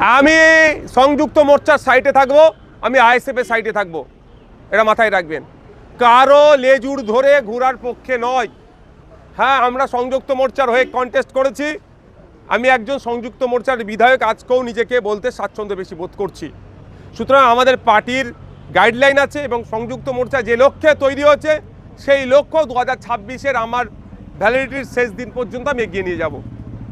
আমি সংযুক্ত মোর্চার সাইটে থাকব, আমি আইএসএফ এর সাইটে থাকব। এটা মাথায় রাখবেন। কারও লেজুর ধরে ঘোরার পক্ষে নয়। হ্যাঁ আমরা সংযুক্ত মোর্চার হয়ে কন্টেস্ট করেছি। আমি একজন সংযুক্ত মোর্চার বিধায়ক, আজকেও নিজেকে বলতে স্বাচ্ছন্দ্য বেশি বোধ করছি। সুতরাং আমাদের পার্টির গাইডলাইন আছে এবং সংযুক্ত মোর্চা যে লক্ষ্যে তৈরি হচ্ছে সেই লক্ষ্য দু হাজার আমার ভ্যালিডিটির শেষ দিন পর্যন্ত আমি এগিয়ে নিয়ে যাব।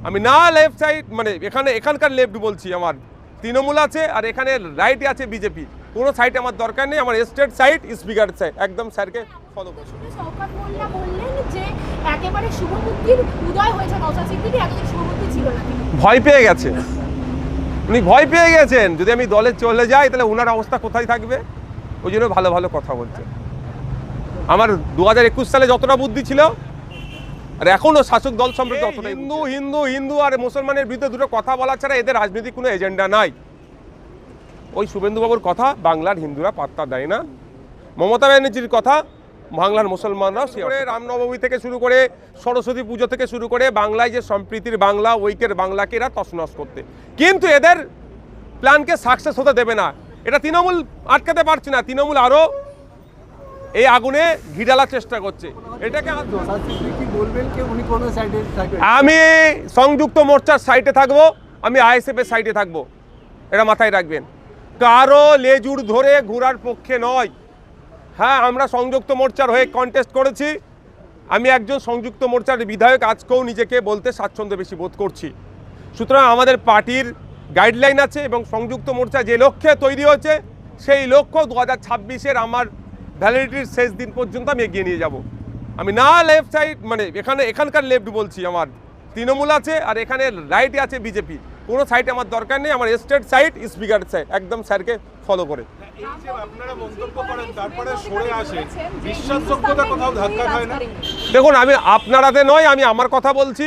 আমি না লেফট সাইড মানে এখানে এখানকার লেফট বলছি আমার। তৃণমূল আছে আর এখানে রাইটে আছে বিজেপি কোনো সাইড আমার দরকার নেই আমার স্টেট সাইড স্পিকার সাইড একদম স্যারকে ফলো করছি। ভয় পেয়ে গেছে উনি ভয় পেয়ে গেছেন। যদি আমি দলে চলে যাই তাহলে ওনার অবস্থা কোথায় থাকবে? ওই জন্য ভালো ভালো কথা বলছে। আমার দু হাজার একুশ সালে যতটা বুদ্ধি ছিল আর এখনও শাসক দল সম্পর্কে অতটা হিন্দু হিন্দু হিন্দু আর মুসলমানের বিরুদ্ধে দুটো কথা বলা ছাড়া এদের রাজনৈতিক কোনো এজেন্ডা নাই। ওই শুভেন্দুবাবুর কথা বাংলার হিন্দুরা পাত্তা দেয় না। মমতা ব্যানার্জির কথা বাংলার মুসলমানরাও সে করে রামনবমী থেকে শুরু করে সরস্বতী পুজো থেকে শুরু করে বাংলায় যে সম্প্রীতির বাংলা ঐক্যের বাংলাকে এরা তছনছ করতে। কিন্তু এদের প্ল্যানকে সাকসেস হতে দেবে না। এটা তৃণমূল আটকাতে পারছে না। তৃণমূল আরও এই আগুনে ঘিডালার চেষ্টা করছে। এটাকে আমি সংযুক্ত মোর্চার সাইটে থাকব আমি আইএসএফ এর সাইটে থাকব। এটা মাথায় রাখবেন। কারও লেজুর ধরে ঘোরার পক্ষে নয়। হ্যাঁ আমরা সংযুক্ত মোর্চার হয়ে কন্টেস্ট করেছি। আমি একজন সংযুক্ত মোর্চার বিধায়ক আজকেও নিজেকে বলতে স্বাচ্ছন্দ্য বেশি বোধ করছি। সুতরাং আমাদের পার্টির গাইডলাইন আছে এবং সংযুক্ত মোর্চা যে লক্ষ্যে তৈরি হয়েছে সেই লক্ষ্য দু হাজার ছাব্বিশের আমার ভ্যালিডিটির শেষ দিন পর্যন্ত আমি এগিয়ে নিয়ে যাব। আমি না লেফট সাইড মানে এখানে, এখানকার লেফট বলছি আমার। তৃণমূল আছে আর এখানে রাইটে আছে বিজেপি। কোনো সাইড আমার দরকার নেই, আমার স্টেট সাইড স্পিকার সাইড একদম স্যারকে ফলো করে। দেখুন, আমি আপনারাতে নয়, আমি আমার কথা বলছি।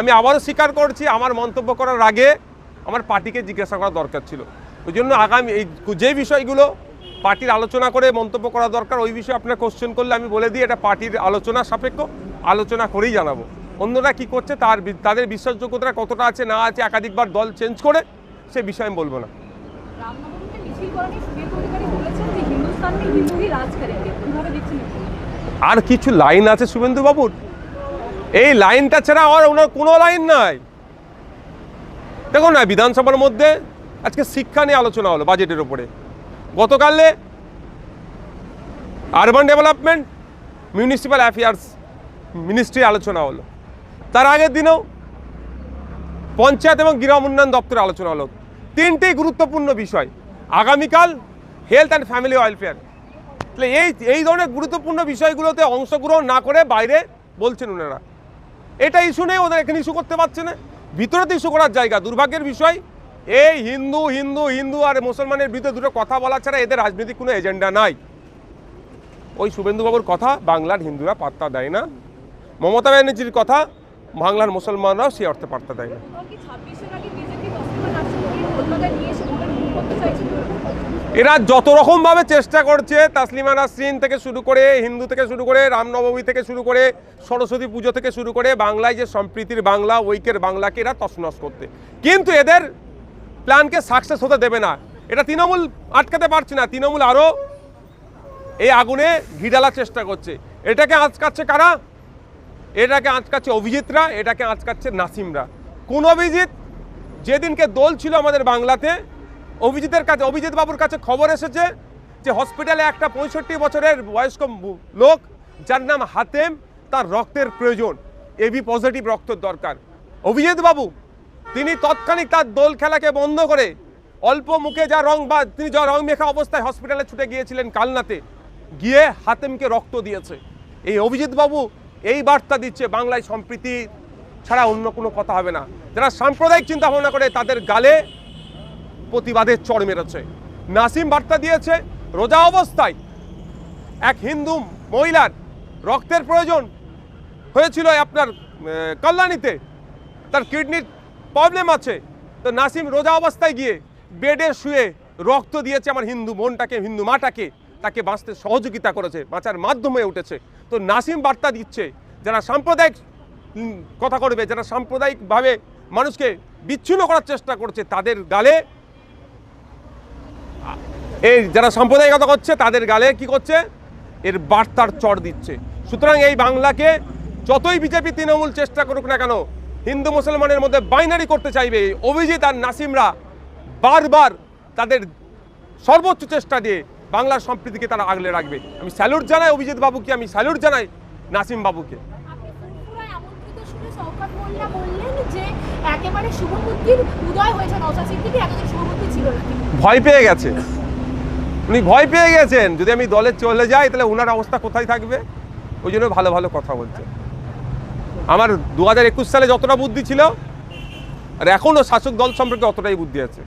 আমি আবারও স্বীকার করছি, আমার মন্তব্য করার আগে আমার পার্টিকে জিজ্ঞাসা করা দরকার ছিল। ওই জন্য আগামী এই যে বিষয়গুলো পার্টির আলোচনা করে মন্তব্য করা দরকার। ওই বিষয়ে আপনার কোশ্চেন করলে আমি বলে দিই এটা পার্টির আলোচনা সাপেক্ষ। আলোচনা করেই জানাব। অন্যরা কি করছে তার তাদের বিশ্বাসযোগ্যতা কতটা আছে না আছে একাধিকবার দল চেঞ্জ করে সে বিষয়ে আমি বলব না। আর কিছু লাইন আছে শুভেন্দু বাবুর এই লাইনটা ছাড়া আর ওনার কোনো লাইন নাই। দেখুন না বিধানসভার মধ্যে আজকে শিক্ষা নিয়ে আলোচনা হলো বাজেটের ওপরে গতকালে urban development municipal affairs ministry আলোচনা হলো। তার আগের দিনেও পঞ্চায়েত এবং গ্রাম উন্নয়ন দপ্তরে আলোচনা হলো। তিনটেই গুরুত্বপূর্ণ বিষয়, আগামীকাল হেলথ অ্যান্ড ফ্যামিলি ওয়েলফেয়ার তাহলে এই এই ধরনের গুরুত্বপূর্ণ বিষয়গুলোতে অংশগ্রহণ না করে বাইরে বলছেন ওনারা এটা ইস্যু নেই ওদের এখানে ইস্যু করতে পারছে না। ভিতরে তো ইস্যু করার জায়গা, দুর্ভাগ্যের বিষয় এই হিন্দু হিন্দু হিন্দু আর মুসলমানের বিরুদ্ধে দুটো কথা বলা ছাড়া এদের রাজনৈতিক কোনো এজেন্ডা নাই। ওই শুভেন্দুবাবুর কথা বাংলার হিন্দুরা পাত্তা দেয় না। মমতা ব্যানার্জির কথা বাংলার মুসলমানরাও সে অর্থে পাত্তা দেয় না। কি 26 এর যত রকমভাবে চেষ্টা করছে তাসলিমা নাসরিন থেকে শুরু করে হিন্দু থেকে শুরু করে রামনবমী থেকে শুরু করে সরস্বতী পুজো থেকে শুরু করে বাংলায় যে সম্প্রীতির বাংলা ঐক্যের বাংলাকে এরা তছনছ করতে। কিন্তু এদের প্ল্যানকে সাকসেস হতে দেবে না। এটা তৃণমূল আটকাতে পারছে না। তৃণমূল আরও এই আগুনে ঘিডালার চেষ্টা করছে। এটাকে আঁচকাচ্ছে কারা? এটাকে আঁচকাচ্ছে অভিজিৎরা, এটাকে আঁচকাচ্ছে নাসিমরা। কোন অভিজিৎ? যেদিনকে দোল ছিল আমাদের বাংলাতে, অভিজিতের কাছে, অভিজিৎ বাবুর কাছে খবর এসেছে যে হসপিটালে একটা পঁয়ষট্টি বছরের বয়স্ক লোক, যার নাম হাতেম, তার রক্তের প্রয়োজন। এবি পজিটিভ রক্তের দরকার। অভিজিৎ বাবু তিনি তৎক্ষণিক তার দোল খেলাকে বন্ধ করে অল্প মুখে যা রং বা তিনি যা রং মেখা অবস্থায় হসপিটালে ছুটে গিয়েছিলেন কালনাতে, গিয়ে হাতেমকে রক্ত দিয়েছে। এই অভিজিৎ বাবু এই বার্তা দিচ্ছে বাংলায় সম্প্রীতি ছাড়া অন্য কোনো কথা হবে না। যারা সাম্প্রদায়িক চিন্তা ভাবনা করে তাদের গালে প্রতিবাদের চড় মেরেছে। নাসিম বার্তা দিয়েছে, রোজা অবস্থায় এক হিন্দু মহিলার রক্তের প্রয়োজন হয়েছিল আপনার কল্যাণীতে। তার কিডনির প্রবলেম আছে। তো নাসিম রোজা অবস্থায় গিয়ে বেডে শুয়ে রক্ত দিয়েছে আমার হিন্দু বোনটাকে, হিন্দু মাটাকে। তাকে বাঁচতে সহযোগিতা করেছে, বাঁচার মাধ্যম উঠেছে। তো নাসিম বার্তা দিচ্ছে, যারা সাম্প্রদায়িক কথা করবে যারা সাম্প্রদায়িকভাবে মানুষকে বিচ্ছিন্ন করার চেষ্টা করছে, তাদের গালে এই যারা সাম্প্রদায়িকতা করছে, তাদের গালে কি করছে? এর বার্তার চড় দিচ্ছে। সুতরাং এই বাংলাকে যতই বিজেপি, তৃণমূল চেষ্টা করুক না কেন হিন্দু মুসলমানের মধ্যে বাইনারি করতে চাইবে। অভিজিৎ আর নাসিমরা বারবার তাদের সর্বোচ্চ চেষ্টা দিয়ে বাংলার সম্প্রীতিকে তারা আগলে রাখবে। আমি স্যালুট জানাই অভিজিৎ বাবুকে আমি স্যালুট জানাই নাসিম বাবুকে। ভয় পেয়ে গেছে। উনি ভয় পেয়ে গেছেন। যদি আমি দলে চলে যাই তাহলে ওনার অবস্থা কোথায় থাকবে? ওই জন্য ভালো ভালো কথা বলছে আমার দু হাজার একুশ সালে যতটা বুদ্ধি ছিল, আর এখনও শাসক দল সম্পর্কে অতটাই বুদ্ধি আছে।